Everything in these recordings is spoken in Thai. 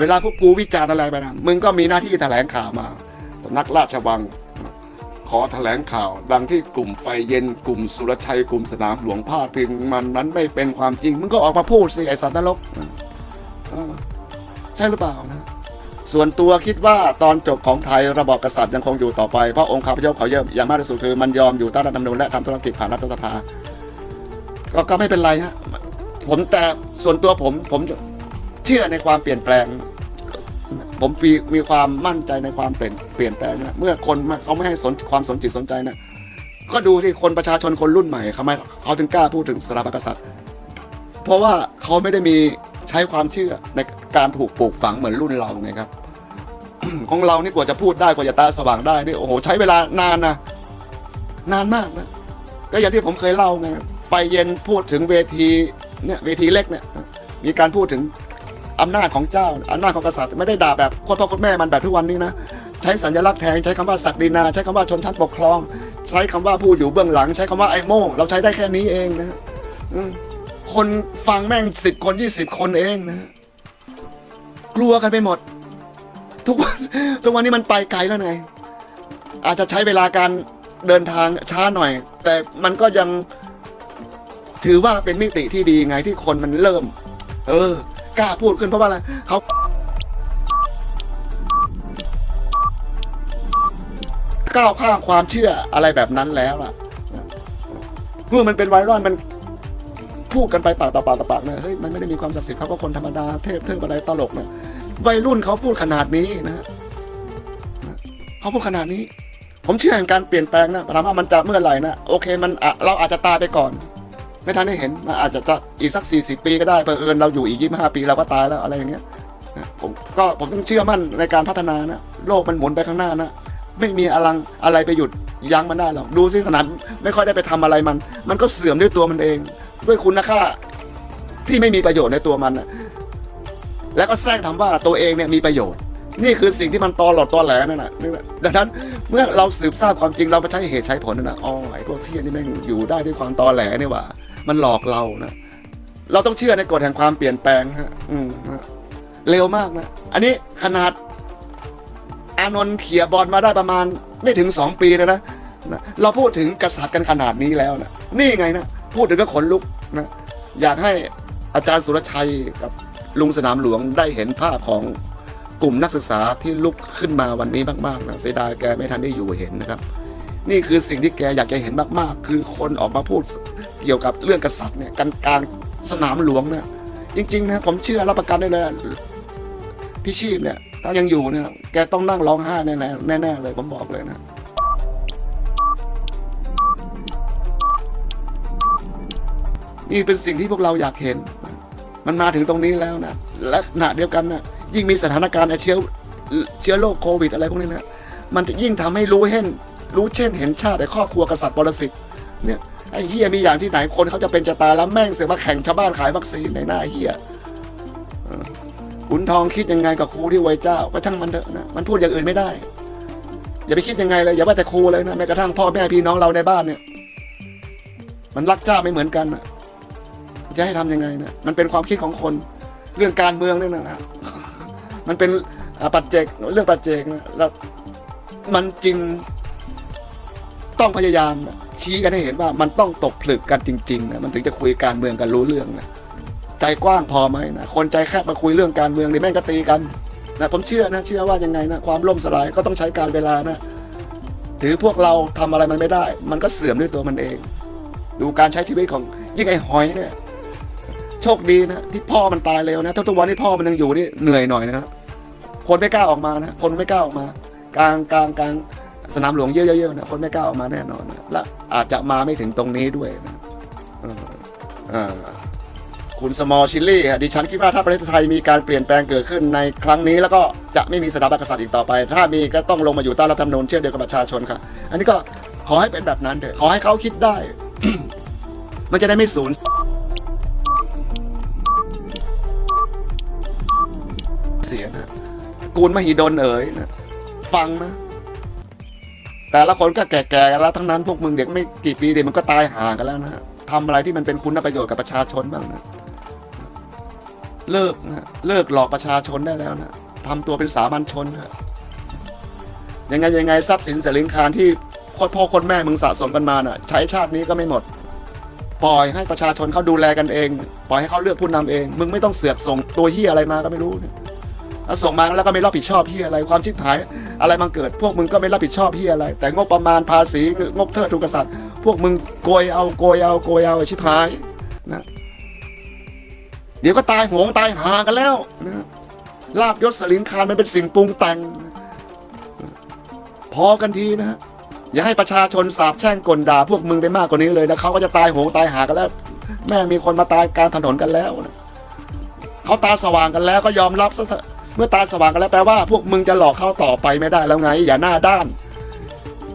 เวลาพวกกูวิจารณ์อะไรไปนะมึงก็มีหน้าที่แถลงข่าวมาสำนักราชวัง ขอแถลงข่าว ดังที่กลุ่มไฟเย็นกลุ่มสุรชัยกลุ่มสนามหลวงพาดพิงมันนั้นไม่เป็นความจริง มึงก็ออกมาพูดสิไอ้สัตว์นรกใช่หรือเปล่านะส่วนตัวคิดว่าตอนจบของไทยระบอบกษัตริย์ยังคงอยู่ต่อไป เพราะองค์คาพยพเขาเยอะอย่างมากที่สุดคือมันยอมอยู่ใต้รัฐธรรมนูญและทำธุรกิจผ่านรัฐสภา ก็ก็ไม่เป็นไรฮะผมแต่ส่วนตัวผมผม เชื่อในความเปลี่ยนแปลง ผมมีมีความมั่นใจในความเปลี่ยนเปลี่ยนแปลงนะเมื่อคนเขาไม่ให้สนความสนจิตสนใจนะก็ดูที่คนประชาชนคนรุ่นใหม่เขาไม่เขาถึงกล้าพูดถึงสถาบันกษัตริย์ เพราะว่าเขาไม่ได้มีใช้ความเชื่อในการถูกปลูกฝังเหมือนรุ่นเราไงครับ ของเรานี่กว่าจะพูดได้กว่าจะตาสว่างได้นี่โอ้โหใช้เวลานานนะนานมากนะก็อย่างที่ผมเคยเล่าไงไฟเย็นพูดถึงเวทีเนี่ยเวทีเล็กเนี่ยมีการพูดถึง อำนาจของเจ้าอำนาจของกษัตริย์ไม่ได้ด่าแบบโคตรพ่อโคตรแม่มันแบบทุกวันนี้นะใช้สัญลักษณ์แทนใช้คำว่าศักดินา ใช้คำว่าชนชั้นปกครอง ใช้คำว่าผู้อยู่เบื้องหลัง ใช้คำว่าไอ้โม่งเราใช้ได้แค่นี้เองนะคนฟังแม่งสิบคนยี่สิบคนเองนะ กลัวกันไปหมด ทุกวันทุกวันนี้มันไปไกลแล้วไง อาจจะใช้เวลาการเดินทางช้าหน่อย แต่มันก็ยังถือว่าเป็นมิติที่ดีไงที่คนมันเริ่ม เออ กล้าพูดขึ้นเพราะว่าอะไรเขาก้าวข้ามความเชื่ออะไรแบบนั้นแล้วล่ะเมื่อมันเป็นไวรัลมันพูดกันไปปากต่อปากต่อปากเนี่ยเฮ้ยมันไม่ได้มีความศักดิ์สิทธิ์เขาก็คนธรรมดาเทพเทพอะไรตลกเนี่ยวัยรุ่นเขาพูดขนาดนี้นะเขาพูดขนาดนี้ ผมเชื่อในการเปลี่ยนแปลงนะถามว่ามันจะเมื่อไหร่นะโอเคมันเราอาจจะตายไปก่อน ไม่ทันได้เห็นมันอาจจะจะอีกสัก 40 ปีก็ได้เผอิญเราอยู่อีก 25 ปีเราก็ตายแล้วอะไรอย่างเงี้ยผมก็ผมต้องเชื่อมั่นในการพัฒนานะโลกมันหมุนไปข้างหน้านะไม่มีอลังอะไรไปหยุดยั้งมันได้หรอกดูสิขนาดไม่ค่อยได้ไปทำอะไรมัน มันก็เสื่อมด้วยตัวมันเอง ด้วยคุณค่าที่ไม่มีประโยชน์ในตัวมันนะแล้วก็แทรกทำว่าตัวเองเนี่ยมีประโยชน์ นี่คือสิ่งที่มันตอหลอดตอแหลนั่นแหละดังนั้นเมื่อเราสืบทราบความจริงเราไปใช้เหตุใช้ผลนั่นนะอ๋อไอ้พวกเที่ยนี่แม่งอยู่ได้ด้วยความตอแหลนี่หว่า มันหลอกเรานะ เราต้องเชื่อในกฎแห่งความเปลี่ยนแปลงฮะอืมฮะเร็วมากนะ อันนี้ขนาด อานนท์เขี่ยบอลมาได้ประมาณไม่ถึงสองปีนะนะนะเราพูดถึงกษัตริย์กันขนาดนี้แล้วนะนี่ไงนะ พูดถึงก็ขนลุกนะ อยากให้อาจารย์สุรชัยกับลุงสนามหลวงได้เห็นภาพของกลุ่มนักศึกษาที่ลุกขึ้นมาวันนี้มากๆนะเสียดายแกไม่ทันได้อยู่เห็นนะครับ นี่คือสิ่งที่แกอยากจะเห็นมากๆ คือคนออกมาพูดเกี่ยวกับเรื่องกษัตริย์เนี่ยกันกลางสนามหลวงเนี่ยจริงๆนะผมเชื่อรับประกันได้เลยพี่ชีพเนี่ยถ้ายังอยู่เนี่ยแกต้องนั่งร้องไห้แน่ๆแน่ๆเลยผมบอกเลยนะนี่เป็นสิ่งที่พวกเราอยากเห็น มันมาถึงตรงนี้แล้วนะ และขณะเดียวกันนะยิ่งมีสถานการณ์เชื้อเชื้อโรคโควิดอะไรพวกนี้นะ มันจะยิ่งทำให้รู้เห็น รู้เช่นเห็นชาติไอ้ครอบครัวกษัตริย์ปรสิตเนี่ยไอ้เฮียมีอย่างที่ไหนคนเขาจะเป็นจะตายแล้วแม่งเสือกมาแข่งชาวบ้านขายวัคซีนในหน้าเฮียขุนทองคิดยังไงกับครูที่ไว้เจ้าก็ช่างมันเถอะนะมันพูดอย่างอื่นไม่ได้ อย่าไปคิดยังไงเลยอย่าว่าแต่ครูเลยนะแม้กระทั่งพ่อแม่พี่น้องเราในบ้านเนี่ย มันรักเจ้าไม่เหมือนกันนะจะให้ทำยังไงนะมันเป็นความคิดของคนเรื่องการเมืองเนี่ยนะมันเป็นปัจเจกเรื่องปัจเจกนะแล้วมันจริง ต้องพยายามนะชี้กันให้เห็นว่ามันต้องตกผลึกกันจริงๆนะมันถึงจะคุยการเมืองกันรู้เรื่องนะใจกว้างพอไหมนะคนใจแคบมาคุยเรื่องการเมืองหรือแม่งก็ตีกันนะผมเชื่อนะเชื่อว่ายังไงนะความล่มสลายก็ต้องใช้การเวลานะถือพวกเราทำอะไรมันไม่ได้ มันก็เสื่อมด้วยตัวมันเอง ดูการใช้ชีวิตของยิ่งไอ้หอยเนี่ยโชคดีนะที่พ่อมันตายเร็วนะถ้าทุกวันที่พ่อมันยังอยู่นี่เหนื่อยหน่อยนะครับคนไม่กล้าออกมานะคนไม่กล้าออกมากลางกลางกลาง สนามหลวงเยอะๆนะคนไม่กล้าออกมาแน่นอนนะและอาจจะมาไม่ถึงตรงนี้ด้วยนะคุณสมอลชิลลี่ดิฉันคิดว่าถ้าประเทศไทยมีการเปลี่ยนแปลงเกิดขึ้นในครั้งนี้ แล้วก็จะไม่มีสถาบันกษัตริย์อีกต่อไป ถ้ามีก็ต้องลงมาอยู่ใต้รัฐธรรมนูญเช่นเดียวกับประชาชนค่ะ อันนี้ก็ขอให้เป็นแบบนั้นเถอะขอให้เขาคิดได้ มันจะได้ไม่สูญเสียนะกูลมหิดลเอ๋ยนะฟังนะ แต่ละคนก็แก่ๆแล้วทั้งนั้นพวกมึงเด็กไม่กี่ปีเด็กมันก็ตายห่างกันแล้วนะทำอะไรที่มันเป็นคุณประโยชน์กับประชาชนบ้างนะเลิกนะเลิกหลอกประชาชนได้แล้วนะทำตัวเป็นสามัญชนเถอะยังไงยังไงทรัพย์สินเสลิงคารที่คนพ่อคนแม่มึงสะสมกันมาน่ะ ใช้ชาตินี้ก็ไม่หมด ปล่อยให้ประชาชนเขาดูแลกันเอง ปล่อยให้เขาเลือกผู้นำเอง มึงไม่ต้องเสือกส่งตัวเฮียอะไรมาก็ไม่รู้นี่ย แล้วส่งมาแล้วก็ไม่รับผิดชอบเฮียอะไรความชิบหาย อะไรมาเกิด พวกมึงก็ไม่รับผิดชอบเฮียอะไร แต่งบประมาณภาษีงบเทิดทุนกษัตริย์ พวกมึงโกยเอาโกยเอาโกยเอาชิบหายนะเดี๋ยวก็ตายโหงตายหากันแล้วนะลาบยศสลิงคารมันเป็นสิ่งปรุงแต่ง พอกันทีนะฮะอย่าให้ประชาชนสาบแช่งกลด่าพวกมึงไปมากกว่านี้เลยนะเขาก็จะตายโหงตายหากันแล้ว แม่มีคนมาตายกลางถนนกันแล้วนะเขาตาสว่างกันแล้วก็ยอมรับซะเถอะ เมื่อตาสว่างกันแล้วแปลว่าพวกมึงจะหลอกเขาต่อไปไม่ได้แล้วไง อย่าหน้าด้าน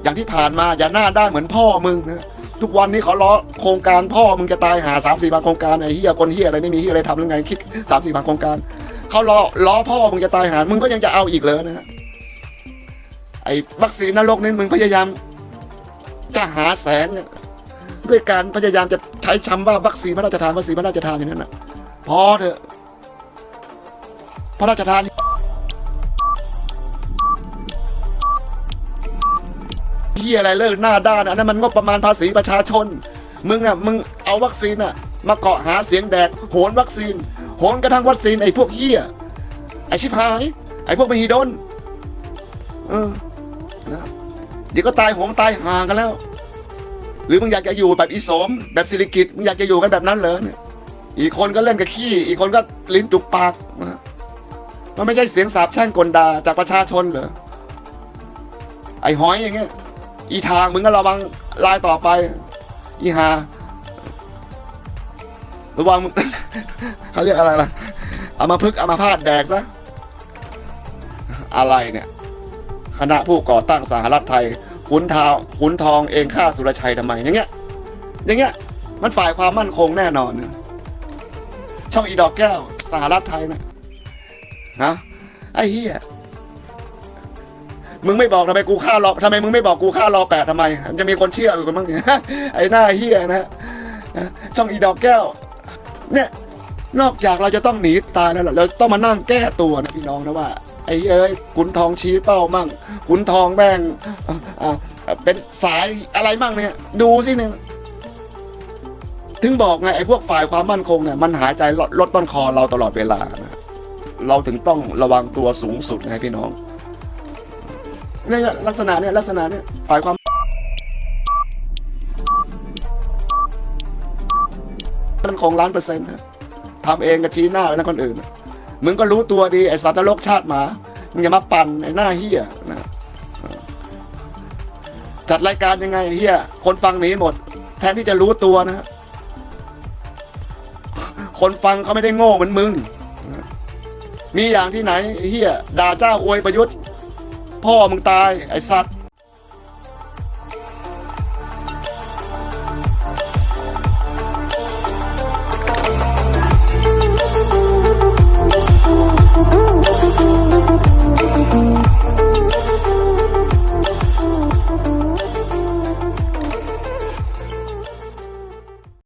อย่างที่ผ่านมาอย่าหน้าด้านเหมือนพ่อมึงนะทุกวันนี้เขาล้อโครงการพ่อมึงจะตายหาสามสี่พันโครงการไอ้เฮียคนเฮียอะไรไม่มีเฮียอะไรทำหรือไงคิดสามสี่พันโครงการเขาล้อล้อพ่อมึงจะตายหามึงก็ยังจะเอาอีกเลยนะฮะไอ้วัคซีนนรกนี่มึงพยายามจะหาแสงด้วยการพยายามจะใช้คำว่าวัคซีนพระราชทานวัคซีนพระราชทานอย่างนั้นนะพอเถอะ พระราชทานเฮียอะไรเลิกหน้าด้านอันนั้นมันงบประมาณภาษีประชาชน มึงอะมึงเอาวัคซีนอะ มาเกาะหาเสียงแดกโหนวัคซีน โหนกระทั่งวัคซีนไอ้พวกเฮียไอ้ชิบหายไอ้พวกมหิดลเออนะเดี๋ยวก็ตายโหงตายห่างกันแล้ว หรือมึงอยากจะอยู่แบบอีสม แบบสิริกิตมึงอยากจะอยู่กันแบบนั้นเหรอเนี่ยอีกคนก็เล่นกับขี้ อีกคนก็ลิ้นจุกปากนะ มันไม่ใช่เสียงสาบแช่งกลดาจากประชาชนเหรอไอ้หอยอย่างเงี้ยอีทางมึงก็ระวังลายต่อไป อีหาระวังมึงเขาเรียกอะไรล่ะเอามาพึกเอามาพาดแดกซะอะไรเนี่ยคณะผู้ก่อตั้งสหรัฐไทยขุนทาวขุนทองเองฆ่าสุรชัยทำไมอย่างเงี้ยอย่างเงี้ยมันฝ่ายความมั่นคงแน่นอน ช่องอีดอกแก้ว สหรัฐไทยนะ ฮะไอ้เหี้ยมึงไม่บอกทำไมกูฆ่ารอทำไมมึงไม่บอกกูฆ่ารอแปดทำไมมันจะมีคนเชื่ออยู่กันมั้งไอ้หน้าเหี้ยนะช่องอีดอกแก้ว เนี่ย นอกจากเราจะต้องหนีตายแล้วเราต้องมานั่งแก้ตัวนะพี่น้องนะว่า ไอ้เอ้ยขุนทองชี้เป้ามั่งขุนทองแม่งเป็นสายอะไรมั่งเนี่ย ดูสิเนี่ยถึงบอกไงไอ้พวกฝ่ายความมั่นคงเนี่ยมันหายใจลดต้นคอเราตลอดเวลาน เราถึงต้องระวังตัวสูงสุดไงพี่น้องเนี่ยลักษณะเนี่ยลักษณะเนี่ยฝ่ายความมั่นคงล้านเปอร์เซ็นต์นะทำเองกับชี้หน้าไปนะคนอื่น มึงก็รู้ตัวดีไอสัตว์นรกชาติหมา มึงอย่ามาปั่นไอหน้าเฮียนะจัดรายการยังไงเฮียคนฟังหนีหมด แทนที่จะรู้ตัวนะคนฟังเขาไม่ได้โง่เหมือนมึง มีอย่างที่ไหนไอ้เฮียด่าเจ้าอวยประยุทธ์ พ่อมึงตายไอสัตว์